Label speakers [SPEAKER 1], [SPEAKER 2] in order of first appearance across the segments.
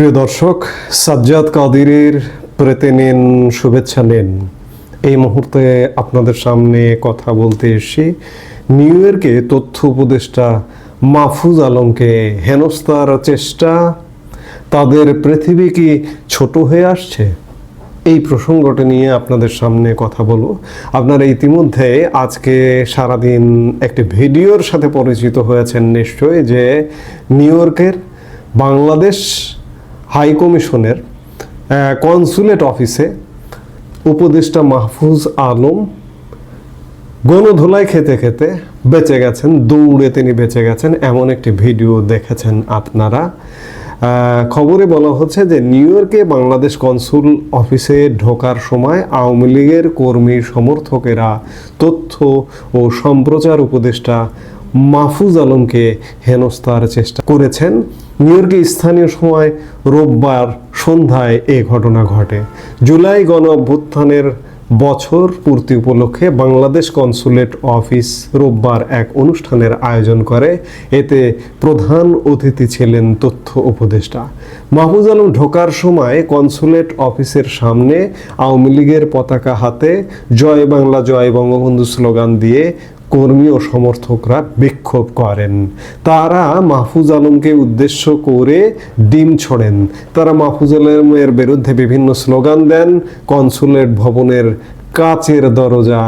[SPEAKER 1] প্রিয় দর্শক, সাজ্জাদ কাদিরের প্রেতে নিন, শুভেচ্ছা নেন। এই মুহূর্তে আপনাদের সামনে কথা বলতে এসে নিউ ইয়র্কে তথ্য উপদেষ্টা মাহফুজ আলমকে হেনস্তার চেষ্টা। তাদের পৃথিবী কি ছোট হয়ে আসছে? এই প্রসঙ্গটি নিয়ে আপনাদের সামনে কথা বলব। আপনারা ইতিমধ্যে আজকে সারাদিন একটি ভিডিওর সাথে পরিচিত হয়েছেন নিশ্চয়ই যে নিউ ইয়র্কের বাংলাদেশ হাই কমিশনের কনসুলেট অফিসে উপদেষ্টা মাহফুজ আলম গণধোলায় খেতে খেতে বেঁচে গেছেন, দৌড়ে তিনি বেঁচে গেছেন, এমন একটি ভিডিও দেখেছেন আপনারা। খবরে বলা হচ্ছে যে নিউ ইয়র্কে বাংলাদেশ কনসুল অফিসে ঢোকার সময় আওয়ামী লীগের কর্মী সমর্থকেরা তথ্য ও সম্প্রচার উপদেষ্টা মাহফুজ আলমকে হেনস্থার চেষ্টা করেছেন। নিউ ইয়র্কে স্থানীয় সময় রোববার সন্ধ্যায় এ ঘটনা ঘটে। জুলাই গণ অভ্যুত্থানের বছর পূর্তি উপলক্ষে বাংলাদেশ কনসুলেট অফিস রোববার এক অনুষ্ঠানের আয়োজন করে। এতে প্রধান অতিথি ছিলেন তথ্য উপদেষ্টা। মাহফুজ আলম ঢোকার সময় কনসুলেট অফিসের সামনে আওয়ামী লীগের পতাকা হাতে জয় বাংলা, জয় বঙ্গবন্ধু স্লোগান দিয়ে কর্মী ও সমর্থকরা বিক্ষোভ করেন। তারা মাহফুজ আলমকে উদ্দেশ্য করে ডিম ছোড়েন। তারা মাহফুজ আলমের বিরুদ্ধে বিভিন্ন স্লোগান দেন। কনসুলেট ভবনের কাচের দরজা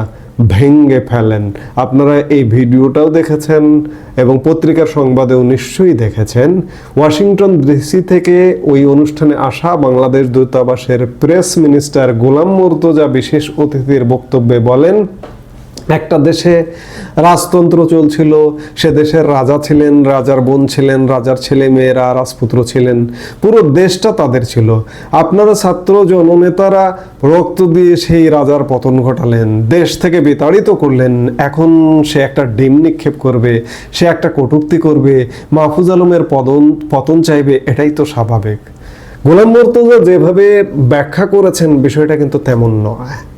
[SPEAKER 1] ভেঙ্গে ফেলেন। আপনারা এই ভিডিওটাও দেখেছেন এবং পত্রিকার সংবাদেও নিশ্চয়ই দেখেছেন। ওয়াশিংটন ডিসি থেকে ওই অনুষ্ঠানে আসা বাংলাদেশ দূতাবাসের প্রেস মিনিস্টার গোলাম মুর্তজা বিশেষ অতিথির বক্তব্যে বলেন একটা দেশে রাজতন্ত্র চলছিল, সে দেশের রাজা ছিলেন, রাজার বোন ছিলেন, রাজার ছেলে মেয়েরা রাজপুত্র ছিলেন। পুরো দেশটা তাদের ছিল। আপনারা ছাত্র জননেতারা রক্ত দিয়ে সেই রাজার পতন ঘটালেন। দেশ থেকে বিতাড়িত করলেন। এখন সে একটা ডিম নিক্ষেপ করবে, সে একটা কটূক্তি করবে, মাহফুজ আলমের পদন, পতন চাইবে, এটাই তো স্বাভাবিক। গোলাম মর্তজা যেভাবে ব্যাখ্যা করেছেন, বিষয়টা কিন্তু তেমন নয়।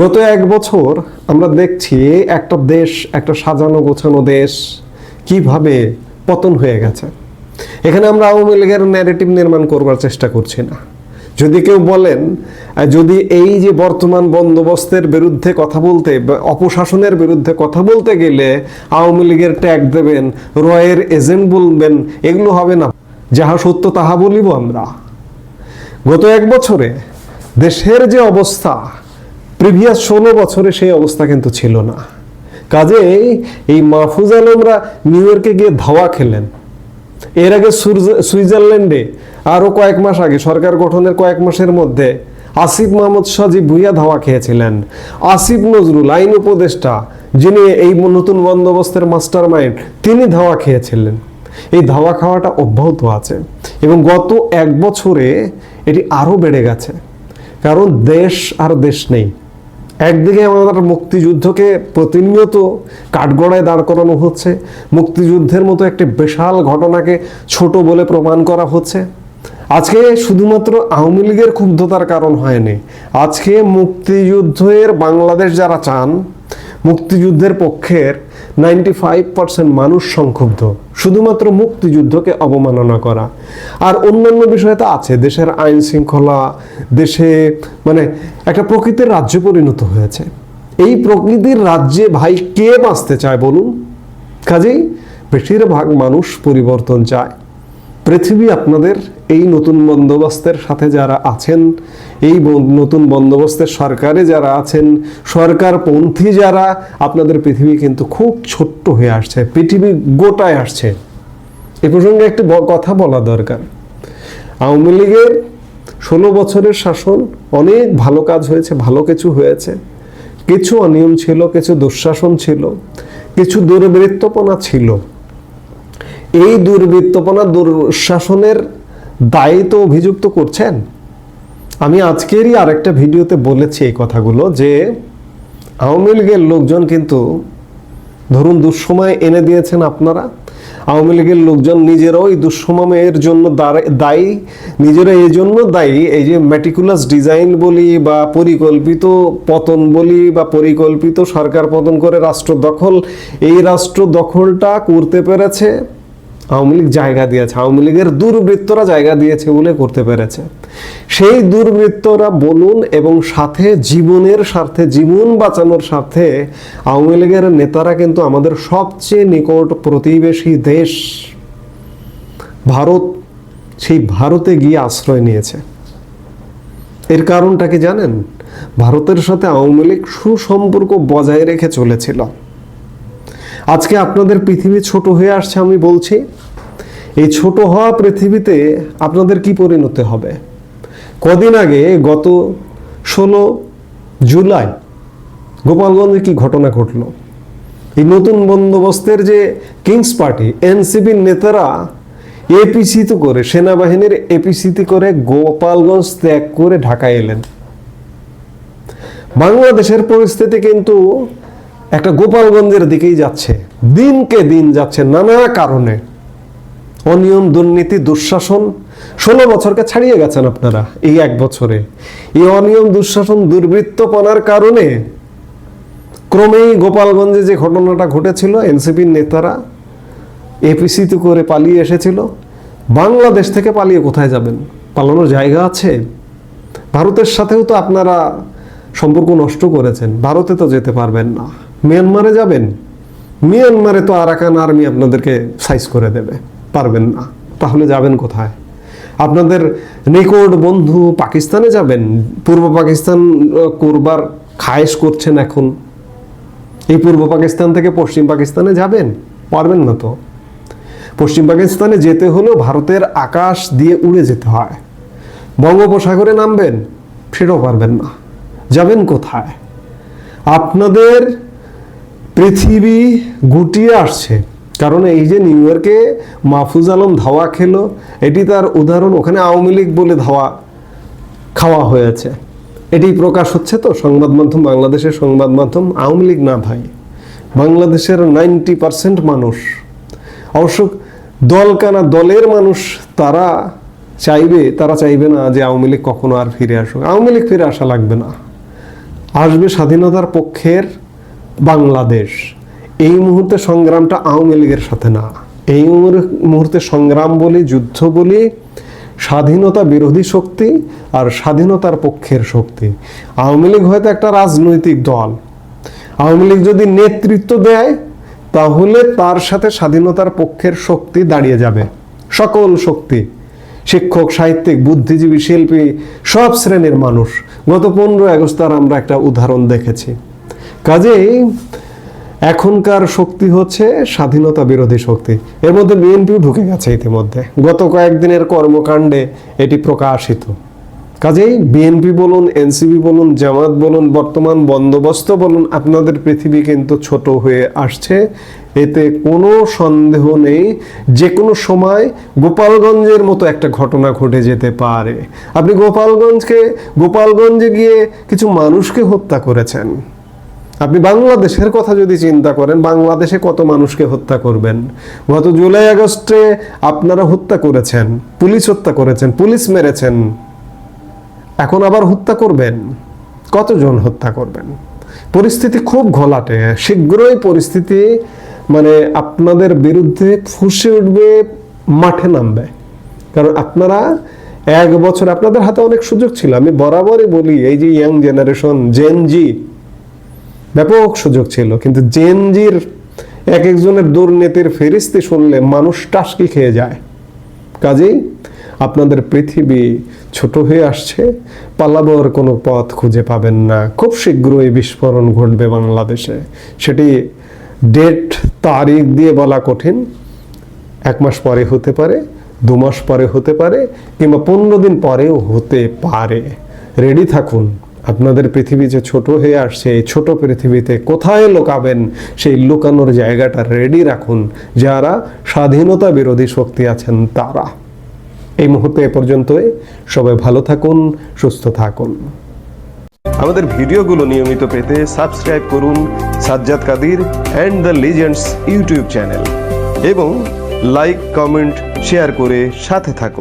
[SPEAKER 1] গত এক বছর আমরা দেখছি একটা দেশ, একটা সাজানো গোছানো দেশ কীভাবে পতন হয়ে গেছে। এখানে আমরা আওয়ামী লীগের ন্যারেটিভ নির্মাণ করবার চেষ্টা করছি না। যদি কেউ বলেন যদি এই যে বর্তমান বন্দোবস্তের বিরুদ্ধে কথা বলতে অপশাসনের বিরুদ্ধে কথা বলতে গেলে আওয়ামী লীগের ট্যাগ দেবেন, রয়ের এজেন্ট বলবেন, এগুলো হবে না। যাহা সত্য তাহা বলিব আমরা। গত এক বছরে দেশের যে অবস্থা প্রিভিয়াস ষোলো বছরে সেই অবস্থা কিন্তু ছিল না। কাজেই এই মাহফুজ আলমরা নিউ ইয়র্কে গিয়ে ধাওয়া খেলেন। এর আগে সুইজারল্যান্ডে আরও কয়েক মাস আগে, সরকার গঠনের কয়েক মাসের মধ্যে আসিফ মাহমুদ সাজি ভুইয়া ধাওয়া খেয়েছিলেন। আসিফ নজরুল, আইন উপদেষ্টা, যিনি এই নতুন বন্দোবস্তের মাস্টার মাইন্ড তিনি ধাওয়া খেয়েছিলেন। এই ধাওয়া খাওয়াটা অব্যাহত আছে এবং গত এক বছরে এটি আরও বেড়ে গেছে। কারণ দেশ আর দেশ নেই। একদিকে আমাদের মুক্তিযুদ্ধকে প্রতিনিয়ত কাঠগড়ায় দাঁড় করানো হচ্ছে, মুক্তিযুদ্ধের মতো একটি বিশাল ঘটনাকে ছোট বলে প্রমাণ করা হচ্ছে। আজকে শুধুমাত্র আওয়ামী লীগের ক্ষুব্ধতার কারণ হয়নি। আজকে মুক্তিযুদ্ধের বাংলাদেশ যারা চান মুক্তিযুদ্ধের পক্ষের নাইনটি ফাইভ পার্সেন্ট মানুষ সংক্ষুব্ধ। শুধুমাত্র মুক্তিযুদ্ধকে অবমাননা করা। আর অন্যান্য বিষয় তো আছে। দেশের আইন শৃঙ্খলা, দেশে মানে একটা প্রকৃতির রাজ্য পরিণত হয়েছে। এই প্রকৃতির রাজ্যে ভাই কে বাঁচতে চায় বলুন? কাজেই বেশিরভাগ মানুষ পরিবর্তন চায়। পৃথিবী আপনাদের এই নতুন বন্দোবস্তের সাথে যারা আছেন, এই নতুন বন্দোবস্তের সরকারে যারা আছেন, সরকারপন্থী যারা, আপনাদের পৃথিবী কিন্তু খুব ছোট্ট হয়ে আসছে, পৃথিবী গোটায় আসছে। এ প্রসঙ্গে একটি কথা বলা দরকার। আওয়ামী লীগের ষোলো বছরের শাসন অনেক ভালো কাজ হয়েছে, ভালো কিছু হয়েছে। কিছু অনিয়ম ছিল, কিছু দুঃশাসন ছিল, কিছু দুর্বৃত্তপনা ছিল। এই দুর্বৃত্তপনা, দুঃশাসনের দায়ী তো অভিযুক্ত করছেন। আমি আজকেরই আরেকটা ভিডিওতে বলেছি এই কথাগুলো যে আওয়ামী লীগের লোকজন কিন্তু, ধরুন দুঃসময় এনে দিয়েছেন আপনারা, আওয়ামী লীগের লোকজন নিজেরাও এই দুঃসময়ের জন্য দায়ী, নিজেরা এই জন্য দায়ী, এই যে ম্যাটিকুলাস ডিজাইন বলি বা পরিকল্পিত পতন বলি বা পরিকল্পিত সরকার পতন করে রাষ্ট্র দখল, এই রাষ্ট্র দখলটা করতে পেরেছে আওয়ামী লীগ জায়গা দিয়েছে, আওয়ামী লীগের দুর্বৃত্তরা জায়গা দিয়েছে বলে করতে পেরেছে। সেই দুর্বৃত্তরা বলুন এবং সাথে জীবনের স্বার্থে, জীবন বাঁচানোর স্বার্থে আওয়ামী লীগের নেতারা কিন্তু আমাদের সবচেয়ে নিকট প্রতিবেশী দেশ, ভারত, সেই ভারতে গিয়ে আশ্রয় নিয়েছে। এর কারণটা কি জানেন? ভারতের সাথে আওয়ামী লীগ সুসম্পর্ক বজায় রেখে চলেছিল। আজকে আপনাদের পৃথিবী ছোট হয়ে আসছে আমি বলছি, এই ছোট হওয়া পৃথিবীতে আপনাদের কি পরিণতি হবে? কদিন আগে গত ষোলো জুলাই গোপালগঞ্জে কি ঘটনা ঘটলো? এই নতুন বন্দোবস্তের যে কিংস পার্টি এনসিপির নেতারা এপিসিতে করে, সেনাবাহিনীর এপিসিতে করে গোপালগঞ্জ ত্যাগ করে ঢাকায় এলেন। বাংলাদেশের পরিস্থিতি কিন্তু একটা গোপালগঞ্জের দিকেই যাচ্ছে। দিনকে দিন যাচ্ছে নানা কারণে। অনিয়ম, দুর্নীতি, দুঃশাসন, ষোলো বছরকে ছাড়িয়ে গেছেন আপনারা এই এক বছরে। এই অনিয়ম, দুঃশাসন, দুর্বৃত্তপনার কারণে ক্রমেই গোপালগঞ্জে যে ঘটনাটা ঘটেছিল, এনসিপির নেতারা এপিসিতে করে পালিয়ে এসেছিল। বাংলাদেশ থেকে পালিয়ে কোথায় যাবেন? পালানোর জায়গা আছে? ভারতের সাথেও তো আপনারা সম্পর্ক নষ্ট করেছেন। ভারতে তো যেতে পারবেন না। মিয়ানমারে যাবেন, মিয়ানমারে তো আরাকান আর্মি আপনাদেরকে সাইজ করে দেবে, পারবেন না, তাহলে যাবেন কোথায়? আপনাদের নিকট বন্ধু পাকিস্তানে যাবেন, পূর্ব পাকিস্তান করবার খায়েশ করছেন এখন, এই পূর্ব পাকিস্তান থেকে পশ্চিম পাকিস্তানে যাবেন, পারবেন না তো। পশ্চিম পাকিস্তানে যেতে হলেও ভারতের আকাশ দিয়ে উড়ে যেতে হয়, বঙ্গোপসাগরে নামবেন সেটাও পারবেন না, যাবেন কোথায়? আপনাদের পৃথিবী গুটিয়ে আসছে। কারণ এই যে নিউ ইয়র্কে মাহফুজ আলম ধাওয়া খেলো, এটি তার উদাহরণ, ওখানে আওয়ামী লীগ বলে ধাওয়া খাওয়া হয়েছে। এটি প্রকাশ হচ্ছে তো সংবাদ মাধ্যম, বাংলাদেশের সংবাদ মাধ্যম, আওয়ামী লীগ না ভাই। বাংলাদেশের নাইনটি পার্সেন্ট মানুষ। অবশ্য দলকানা দলের মানুষ, তারা চাইবে তারা চাইবে না যে আওয়ামী লীগ কখনো আর ফিরে আসুক। আওয়ামী লীগ ফিরে আসা লাগবে না। আসবে স্বাধীনতার পক্ষের বাংলাদেশ। এই মুহূর্তে সংগ্রামটা আওয়ামী লীগের সাথে না। এই মুহূর্তে সংগ্রাম বলি, যুদ্ধ বলি, স্বাধীনতা বিরোধী শক্তি আর স্বাধীনতার পক্ষের শক্তি। আওয়ামী লীগ হয়তো একটা রাজনৈতিক দল। আওয়ামী লীগ যদি নেতৃত্ব দেয়, তাহলে তার সাথে স্বাধীনতার পক্ষের শক্তি দাঁড়িয়ে যাবে। সকল শক্তি, শিক্ষক, সাহিত্যিক, বুদ্ধিজীবী, শিল্পী, সব শ্রেণির মানুষ। গত পনেরোই আগস্ট তার আমরা একটা উদাহরণ দেখেছি। কাজেই এখনকার শক্তি হচ্ছে স্বাধীনতা বিরোধী শক্তি। এর মধ্যে বিএনপিও ঢুকে গেছে ইতিমধ্যে। গত কয়েকদিনের কর্মকাণ্ডে এটি প্রকাশিত। কাজেই বিএনপি বলুন, এনসিপি বলুন, জামাত বলুন, বর্তমান বন্দোবস্ত বলুন, আপনাদের পৃথিবী কিন্তু ছোট হয়ে আসছে। এতে কোনো সন্দেহ নেই যে কোনো সময় গোপালগঞ্জের মতো একটা ঘটনা ঘটে যেতে পারে। আপনি গোপালগঞ্জকে, গোপালগঞ্জে গিয়ে কিছু মানুষকে হত্যা করেছেন। আপনি বাংলাদেশের কথা যদি চিন্তা করেন, বাংলাদেশে কত মানুষকে হত্যা করবেন? গত জুলাই আগস্টে আপনারা হত্যা করেছেন, পুলিশ হত্যা করেছেন, পুলিশ মেরেছেন। এখন আবার হত্যা করবেন? কতজন হত্যা করবেন? পরিস্থিতি খুব ঘোলাটে। শীঘ্রই পরিস্থিতি মানে আপনাদের বিরুদ্ধে ফুসে উঠবে, মাঠে নামবে। কারণ আপনারা এক বছর, আপনাদের হাতে অনেক সুযোগ ছিল। আমি বরাবরই বলি, এই যে ইয়াং জেনারেশন জেনজি ব্যাপক সুযোগ ছিল। কিন্তু জেনজির এক একজনের দুর্নীতির ফেরিস্তি শুনলে মানুষ টাসকি খেয়ে যায়। কাজেই আপনাদের পৃথিবী ছোট হয়ে আসছে পালাবার কোনো পথ খুঁজে পাবেন না। খুব শীঘ্রই বিস্ফোরণ ঘটবে বাংলাদেশে। সেটি ডেট, তারিখ দিয়ে বলা কঠিন। এক মাস পরে হতে পারে, দু মাস পরে হতে পারে, কিংবা পনেরো দিন পরেও হতে পারে। রেডি থাকুন। আপনাদের পৃথিবী যে ছোট হয়ে আসছে, এই ছোট পৃথিবীতে কোথায় লুকাবেন? সেই লুকানোর জায়গাটা রেডি রাখুন। যারা স্বাধীনতা বিরোধী শক্তি আছেন, তারা। এই মুহূর্তে এ পর্যন্তই। সবাই ভালো থাকুন, সুস্থ থাকুন। আমাদের ভিডিওগুলো নিয়মিত পেতে সাবস্ক্রাইব করুন Sajjad Kadir and the legends YouTube channel. এবং লাইক কমেন্ট শেয়ার করে সাথে থাকুন।